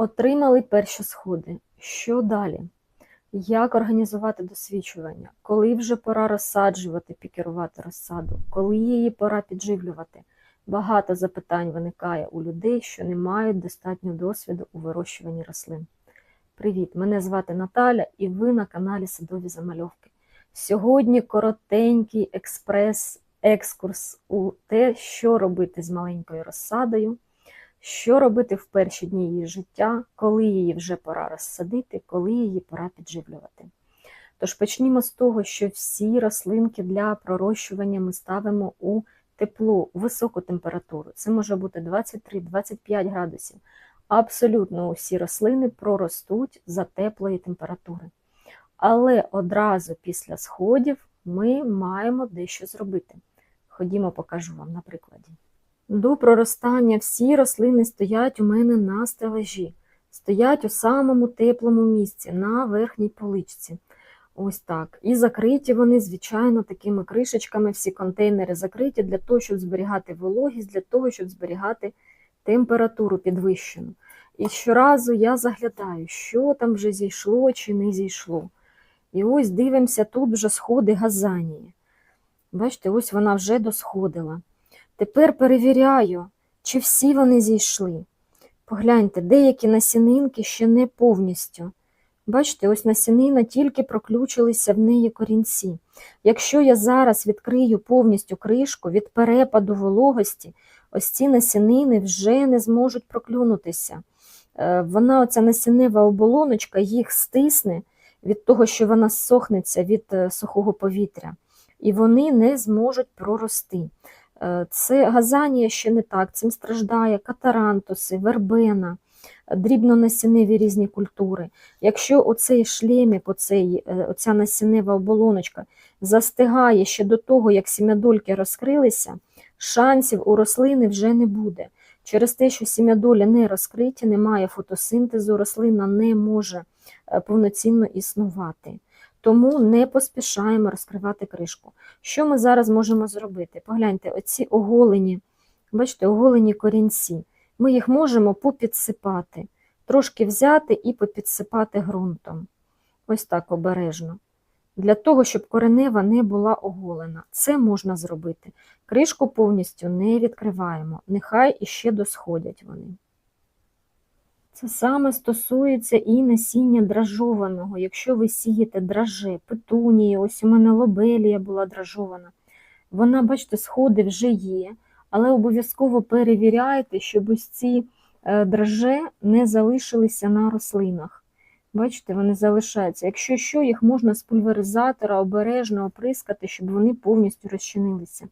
Отримали перші сходи. Що далі? Як організувати досвідчування? Коли вже пора розсаджувати, пікерувати розсаду? Коли її пора підживлювати? Багато запитань виникає у людей, що не мають достатньо досвіду у вирощуванні рослин. Привіт! Мене звати Наталя і ви на каналі Садові Замальовки. Сьогодні коротенький експрес-екскурс у те, що робити з маленькою розсадою, що робити в перші дні її життя, коли її вже пора розсадити, коли її пора підживлювати. Тож почнімо з того, що всі рослинки для пророщування ми ставимо у тепло, у високу температуру. Це може бути 23-25 градусів. Абсолютно усі рослини проростуть за теплої температури. Але одразу після сходів ми маємо дещо зробити. Ходімо, покажу вам на прикладі. До проростання всі рослини стоять у мене на стележі, стоять у самому теплому місці, на верхній поличці. Ось так. І закриті вони, звичайно, такими кришечками, всі контейнери закриті для того, щоб зберігати вологість, для того, щоб зберігати температуру підвищену. І щоразу я заглядаю, що там вже зійшло чи не зійшло. І ось дивимося, тут вже сходи газанії. Бачите, ось вона вже досходила. Тепер перевіряю, чи всі вони зійшли. Погляньте, деякі насінинки ще не повністю. Бачите, ось насінина тільки проключилися в неї корінці. Якщо я зараз відкрию повністю кришку від перепаду вологості, ось ці насінини вже не зможуть проклюнутися. Е, Вона, оця насіннева оболоночка, їх стисне від того, що вона сохнеться від е, сухого повітря, і вони не зможуть прорости. Це газанія ще не так, цим страждає катарантуси, вербена, дрібнонасінневі різні культури. Якщо оцей шлемік, оцей, е, оця насіннева оболоночка застигає ще до того, як сім'ядольки розкрилися, шансів у рослини вже не буде. Через те, що сім'ядолі не розкриті, немає фотосинтезу, рослина не може е, повноцінно існувати. Тому не поспішаємо розкривати кришку. Що ми зараз можемо зробити? Погляньте, оці оголені, бачите, оголені корінці. Ми їх можемо попідсипати, трошки взяти і попідсипати ґрунтом. Ось так обережно. Для того, щоб коренева не була оголена. Це можна зробити. Кришку повністю не відкриваємо, нехай іще досходять вони. Це саме стосується і насіння дражованого. Якщо ви сієте драже, петунії, ось у мене лобелія була дражована. Вона, бачите, сходи вже є, але обов'язково перевіряйте, щоб ось ці е, драже не залишилися на рослинах. Бачите, вони залишаються. Якщо що, їх можна з пульверизатора обережно оприскати, щоб вони повністю розчинилися.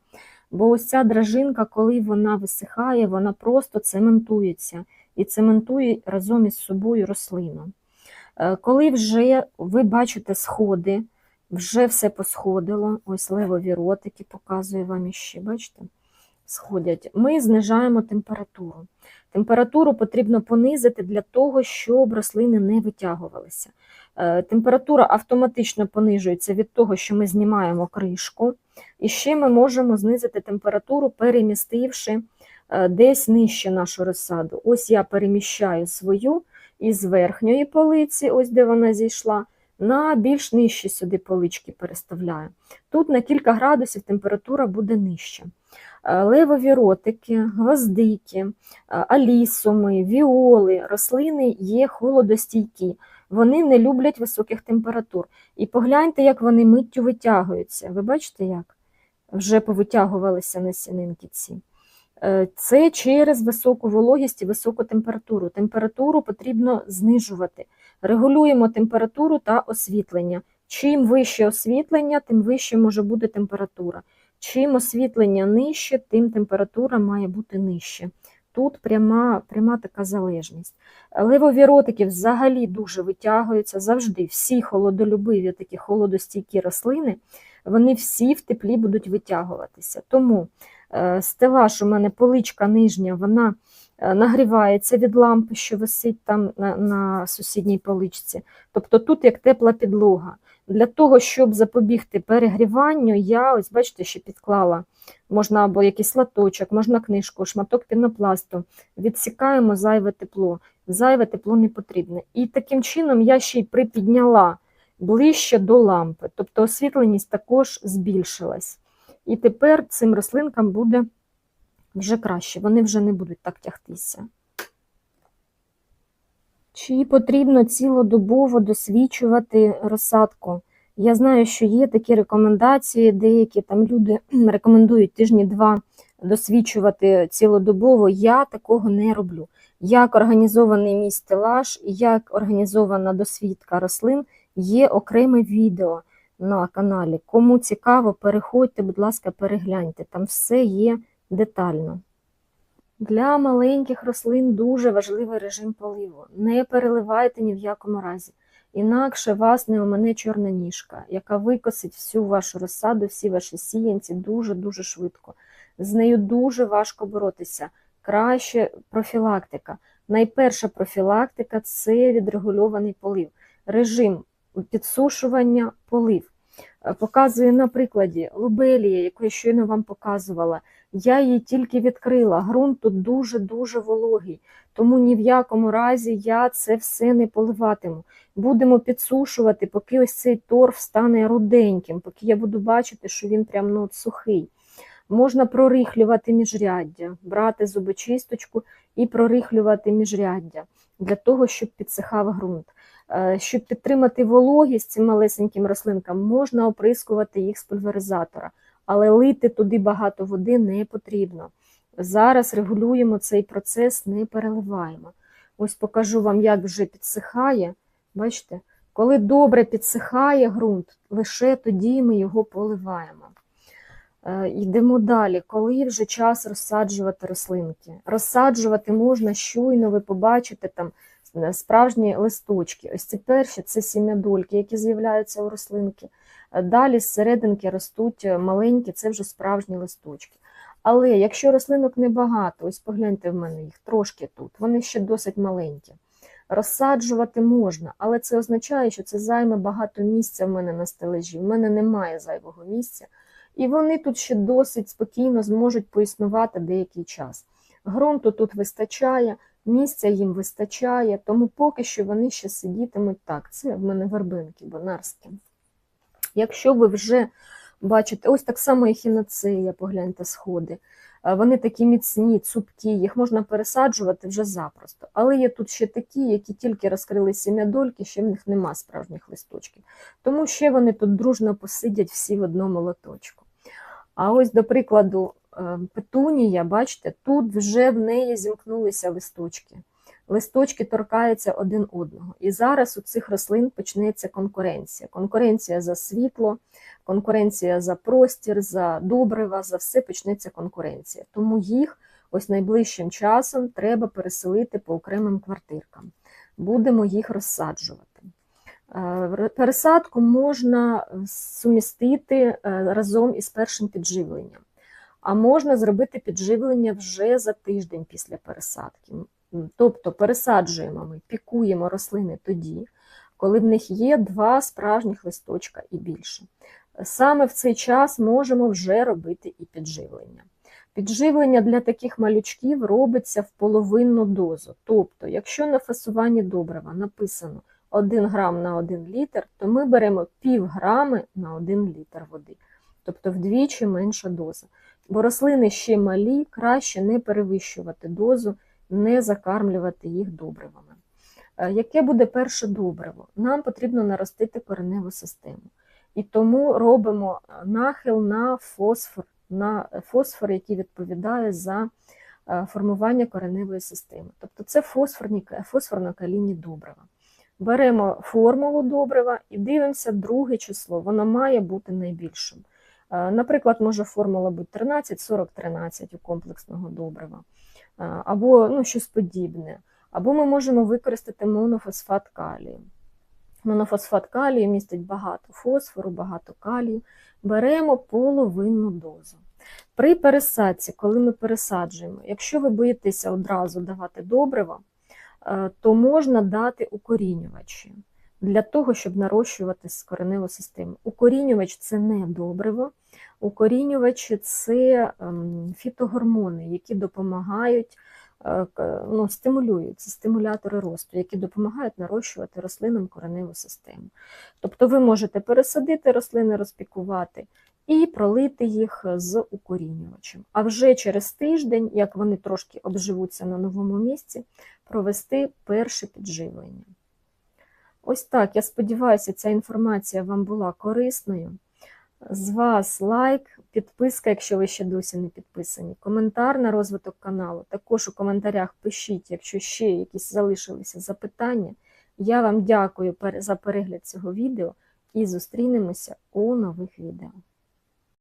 Бо ось ця дражинка, коли вона висихає, вона просто цементується і цементує разом із собою рослину. Е, Коли вже ви бачите сходи, вже все посходило, ось левові ротики, показую вам іще, бачите, сходять, ми знижаємо температуру. Температуру потрібно понизити для того, щоб рослини не витягувалися. Е, Температура автоматично понижується від того, що ми знімаємо кришку, і ще ми можемо знизити температуру, перемістивши десь нижче нашу розсаду. Ось я переміщаю свою із верхньої полиці, ось де вона зійшла, на більш нижчі сюди полички переставляю. Тут на кілька градусів температура буде нижча. Е, Левові ротики, гвоздики, е, алісуми, віоли, рослини є холодостійкі. Вони не люблять високих температур. І погляньте, як вони миттю витягуються. Ви бачите, як? Вже повитягувалися насінинки ці. Е, Це через високу вологість і високу температуру. Температуру потрібно знижувати. Регулюємо температуру та освітлення. Чим вище освітлення, тим вище може бути температура. Чим освітлення нижче, тим температура має бути нижче. Тут пряма, пряма така залежність. Левові ротики взагалі дуже витягуються завжди. Всі холодолюбиві, такі холодостійкі рослини, вони всі в теплі будуть витягуватися. Тому е, стелаж у мене поличка нижня, вона е, нагрівається від лампи, що висить там на, на сусідній поличці. Тобто тут як тепла підлога. Для того, щоб запобігти перегріванню, я ось бачите, ще підклала. Можна або якийсь латочок, можна книжку, шматок пінопласту. Відсікаємо зайве тепло. Зайве тепло не потрібне. І таким чином я ще й припідняла ближче до лампи, тобто освітленість також збільшилась. І тепер цим рослинкам буде вже краще, вони вже не будуть так тягтися. Чи потрібно цілодобово досвідчувати розсадку? Я знаю, що є такі рекомендації, деякі там люди рекомендують тижні два досвідчувати цілодобово. Я такого не роблю. Як організований мій стелаж, як організована досвідка рослин, є окреме відео на каналі. Кому цікаво, переходьте, будь ласка, перегляньте, там все є детально. Для маленьких рослин дуже важливий режим поливу. Не переливайте ні в якому разі. Інакше вас не омине чорна ніжка, яка викосить всю вашу розсаду, всі ваші сіянці дуже-дуже швидко. З нею дуже важко боротися. Краще профілактика. Найперша профілактика це відрегульований полив. Режим підсушування полив. Е, Показую на прикладі лубелія, яку я щойно вам показувала. Я її тільки відкрила. Ґрунт тут дуже-дуже вологий, тому ні в якому разі я це все не поливатиму. Будемо підсушувати, поки ось цей торф стане руденьким, поки я буду бачити, що він прям ну, сухий. Можна прорихлювати міжряддя, брати зубочисточку і прорихлювати міжряддя для того, щоб підсихав ґрунт. Е, Щоб підтримати вологість цим малесеньким рослинкам, можна оприскувати їх з пульверизатора, але лити туди багато води не потрібно. Зараз регулюємо цей процес, не переливаємо. Ось покажу вам, як вже підсихає. Бачите, коли добре підсихає ґрунт, лише тоді ми його поливаємо. Е, Йдемо далі. Коли вже час розсаджувати рослинки? Розсаджувати можна щойно, ви побачите там е, справжні листочки. Ось ці перші це сім'ядольки, які з'являються у рослинки. Е, Далі з серединки ростуть маленькі, це вже справжні листочки. Але якщо рослинок небагато, ось погляньте в мене їх трошки тут, вони ще досить маленькі. Розсаджувати можна, але це означає, що це займе багато місця в мене на стележі. В мене немає зайвого місця. І вони тут ще досить спокійно зможуть поіснувати деякий час. Ґрунту тут вистачає, місця їм вистачає, тому поки що вони ще сидітимуть так. Це в мене вербинки бонарські. Якщо ви вже бачите, ось так само і хіноцея, погляньте сходи. Е, Вони такі міцні, цупкі, їх можна пересаджувати вже запросто. Але є тут ще такі, які тільки розкрили сім'ядольки, ще в них нема справжніх листочків. Тому ще вони тут дружно посидять всі в одному лоточку. А ось, до прикладу, е, петунія, бачите, тут вже в неї зімкнулися листочки. Листочки торкаються один одного. І зараз у цих рослин почнеться конкуренція. Конкуренція за світло, конкуренція за простір, за добрива, за все почнеться конкуренція. Тому їх ось найближчим часом треба переселити по окремим квартиркам. Будемо їх розсаджувати. Е, Пересадку можна сумістити е, разом із першим підживленням, а можна зробити підживлення вже за тиждень після пересадки. Тобто пересаджуємо ми, пікуємо рослини тоді, коли в них є два справжніх листочка і більше. Саме в цей час можемо вже робити і підживлення. Підживлення для таких малючків робиться в половинну дозу. Тобто, якщо на фасуванні добрива написано 1 грам на 1 літр, то ми беремо пів грами на 1 літр води, тобто вдвічі менша доза. Бо рослини ще малі, краще не перевищувати дозу, не закармлювати їх добривами. Е, Яке буде перше добриво? Нам потрібно наростити кореневу систему. І тому робимо нахил на фосфор, на фосфор, який відповідає за е, формування кореневої системи. Тобто це фосфорні, фосфорно-калійні добрива. Беремо формулу добрива і дивимося друге число, воно має бути найбільшим. Е, Наприклад, може формула бути 13, 40, 13 у комплексного добрива, Е, або ну, щось подібне. Або ми можемо використати монофосфат калію. Монофосфат калію містить багато фосфору, багато калію. Беремо половинну дозу. При пересадці, коли ми пересаджуємо, якщо ви боїтеся одразу давати добрива, то можна дати укорінювачі. для того, щоб нарощувати кореневу систему. Укорінювач це не добриво, укорінювачі це ем, фітогормони, які допомагають, е, ну, стимулюють, це стимулятори росту, які допомагають нарощувати рослинам кореневу систему. Тобто ви можете пересадити рослини, розпікувати і пролити їх з укорінювачем. А вже через тиждень, як вони трошки обживуться на новому місці, провести перше підживлення. Ось так, я сподіваюся, ця інформація вам була корисною. З вас лайк, підписка, якщо ви ще досі не підписані, коментар на розвиток каналу. Також у коментарях пишіть, якщо ще якісь залишилися запитання. Я вам дякую за перегляд цього відео і зустрінемося у нових відео.